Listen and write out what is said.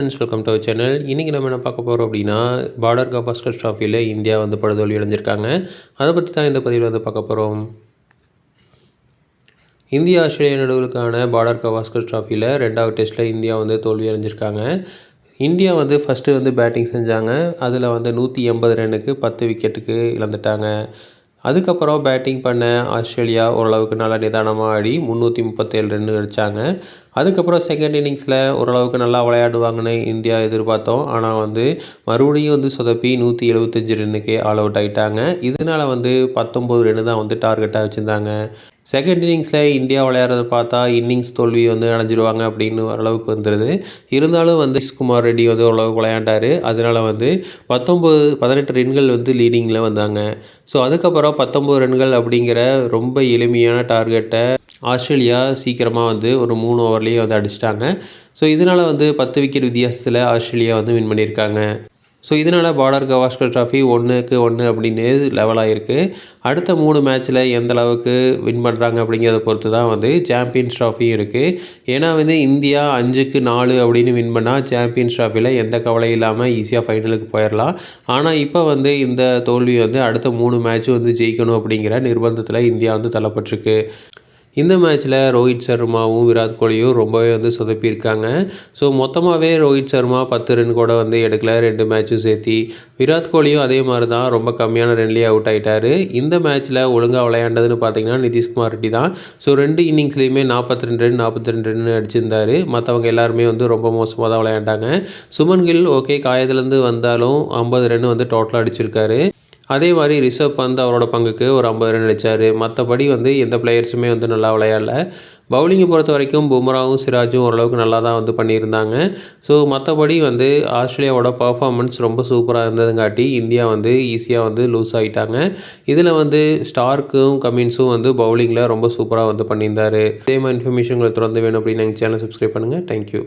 Friends welcome to channel இன்றைக்கி நம்ம என்ன பார்க்க போகிறோம் அப்படின்னா பார்டர் கவாஸ்கர் ட்ராஃபியில் இந்தியா வந்து படுதோல்வி அடைஞ்சிருக்காங்க. அதை பற்றி தான் இந்த பதிவில் வந்து பார்க்க போகிறோம் இந்தியா ஆஸ்திரேலியா நடுவுக்கான பார்டர் கவாஸ்கர் ட்ராஃபியில் ரெண்டாவது டெஸ்ட்டில் இந்தியா வந்து தோல்வி அடைஞ்சிருக்காங்க. இந்தியா வந்து ஃபஸ்ட்டு வந்து பேட்டிங் செஞ்சாங்க. அதில் வந்து நூற்றி எண்பது ரன்னுக்கு பத்து விக்கெட்டுக்கு இழந்துட்டாங்க. அதுக்கப்புறம் பேட்டிங் பண்ண ஆஸ்திரேலியா ஓரளவுக்கு நல்லா நிதானமாக ஆடி முந்நூற்றி முப்பத்தேழு ரன் அடித்தாங்க அதுக்கப்புறம் செகண்ட் இன்னிங்ஸில் ஓரளவுக்கு நல்லா விளையாடுவாங்கன்னு இந்தியா எதிர்பார்த்தோம். ஆனால் வந்து மறுபடியும் வந்து சொதப்பி நூற்றி எழுபத்தஞ்சு ரன்னுக்கே ஆல் அவுட் ஆகிட்டாங்க இதனால் வந்து பத்தொம்போது ரன்னு தான் வந்து டார்கெட்டாக வச்சுருந்தாங்க. செகண்ட் இன்னிங்ஸில் இந்தியா விளையாடுறத பார்த்தா இன்னிங்ஸ் தோல்வி வந்து அடைஞ்சிருவாங்க அப்படின்னு ஓரளவுக்கு வந்துடுது இருந்தாலும் வந்து குமார் ரெட்டி வந்து ஓரளவுக்கு விளையாண்டார். அதனால் வந்து பத்தொம்போது பதினெட்டு ரன்கள் வந்து லீடிங்கில் வந்தாங்க. ஸோ அதுக்கப்புறம் பத்தொம்போது ரன்கள் அப்படிங்கிற ரொம்ப எளிமையான டார்கெட்டை ஆஸ்திரேலியா சீக்கிரமாக வந்து ஒரு மூணு ஓவர்லேயே வந்து அடிச்சிட்டாங்க. ஸோ இதனால் வந்து பத்து விக்கெட் வித்தியாசத்தில் ஆஸ்திரேலியா வந்து வின் பண்ணியிருக்காங்க. ஸோ இதனால் பார்டர் கவாஸ்கர் ட்ராஃபி ஒன்றுக்கு ஒன்று அப்படின்னு லெவலாக இருக்குது அடுத்த மூணு மேட்ச்சில் எந்த அளவுக்கு வின் பண்ணுறாங்க அப்படிங்கிறத பொறுத்து தான் வந்து சாம்பியன்ஸ் ட்ராஃபியும் இருக்குது ஏன்னா வந்து இந்தியா அஞ்சுக்கு நாலு அப்படின்னு வின் பண்ணால் சாம்பியன்ஸ் ட்ராஃபியில் எந்த கவலையும் இல்லாமல் ஈஸியாக ஃபைனலுக்கு போயிடலாம். ஆனால் இப்போ வந்து இந்த தோல்வி வந்து அடுத்த மூணு மேட்ச்சும் வந்து ஜெயிக்கணும் அப்படிங்கிற நிர்பந்தத்தில் இந்தியா வந்து தள்ளப்பட்டிருக்கு. இந்த மேட்ச்சில் ரோஹித் சர்மாவும் விராட் கோலியும் ரொம்பவே வந்து சொதப்பியிருக்காங்க. ஸோ மொத்தமாகவே ரோஹித் சர்மா பத்து ரன் கூட வந்து எடுக்கல. ரெண்டு மேட்சும் சேர்த்தி. விராட் கோலியும் அதே மாதிரி தான் ரொம்ப கம்மியான ரன்லேயே அவுட் ஆகிட்டார் இந்த மேட்ச்சில் ஒழுங்காக விளையாண்டதுன்னு பார்த்தீங்கன்னா நிதிஷ்குமார் ரெட்டி தான். ஸோ ரெண்டு இன்னிங்ஸ்லேயுமே நாற்பத்தி ரெண்டு ரன் நாற்பத்தி ரெண்டு ரன் அடிச்சிருந்தார். மற்றவங்க எல்லாருமே வந்து ரொம்ப மோசமாக தான் விளையாண்டாங்க. சுமன் கில் ஓகே காயத்துலேருந்து வந்தாலும் ஐம்பது ரன் வந்து டோட்டலாக அடிச்சிருக்காரு. அதே மாதிரி ரிஷப் பந்த் அவரோட பங்குக்கு ஒரு ஐம்பது ரன் அடித்தார் மற்றபடி வந்து எந்த பிளேயர்ஸுமே வந்து நல்லா விளையாடல. பவுலிங்கை பொறுத்த வரைக்கும் பும்ராவும் சிராஜும் ஓரளவுக்கு நல்லா தான் வந்து பண்ணியிருந்தாங்க. ஸோ மற்றபடி வந்து ஆஸ்திரேலியாவோட பர்ஃபார்மன்ஸ் ரொம்ப சூப்பராக இருந்ததுங்காட்டி இந்தியா வந்து ஈஸியாக வந்து லூஸ் ஆகிட்டாங்க இதில் வந்து ஸ்டார்க்கும் கமின்ஸும் வந்து பவுலிங்கில் ரொம்ப சூப்பராக வந்து பண்ணியிருந்தார். இதே மாதிரி இன்ஃபர்மேஷன் உங்களுக்கு தொடர்ந்து வேணும் அப்படின்னு எங்கள் சேனல் சப்ஸ்கிரைப் பண்ணுங்கள் தேங்க்யூ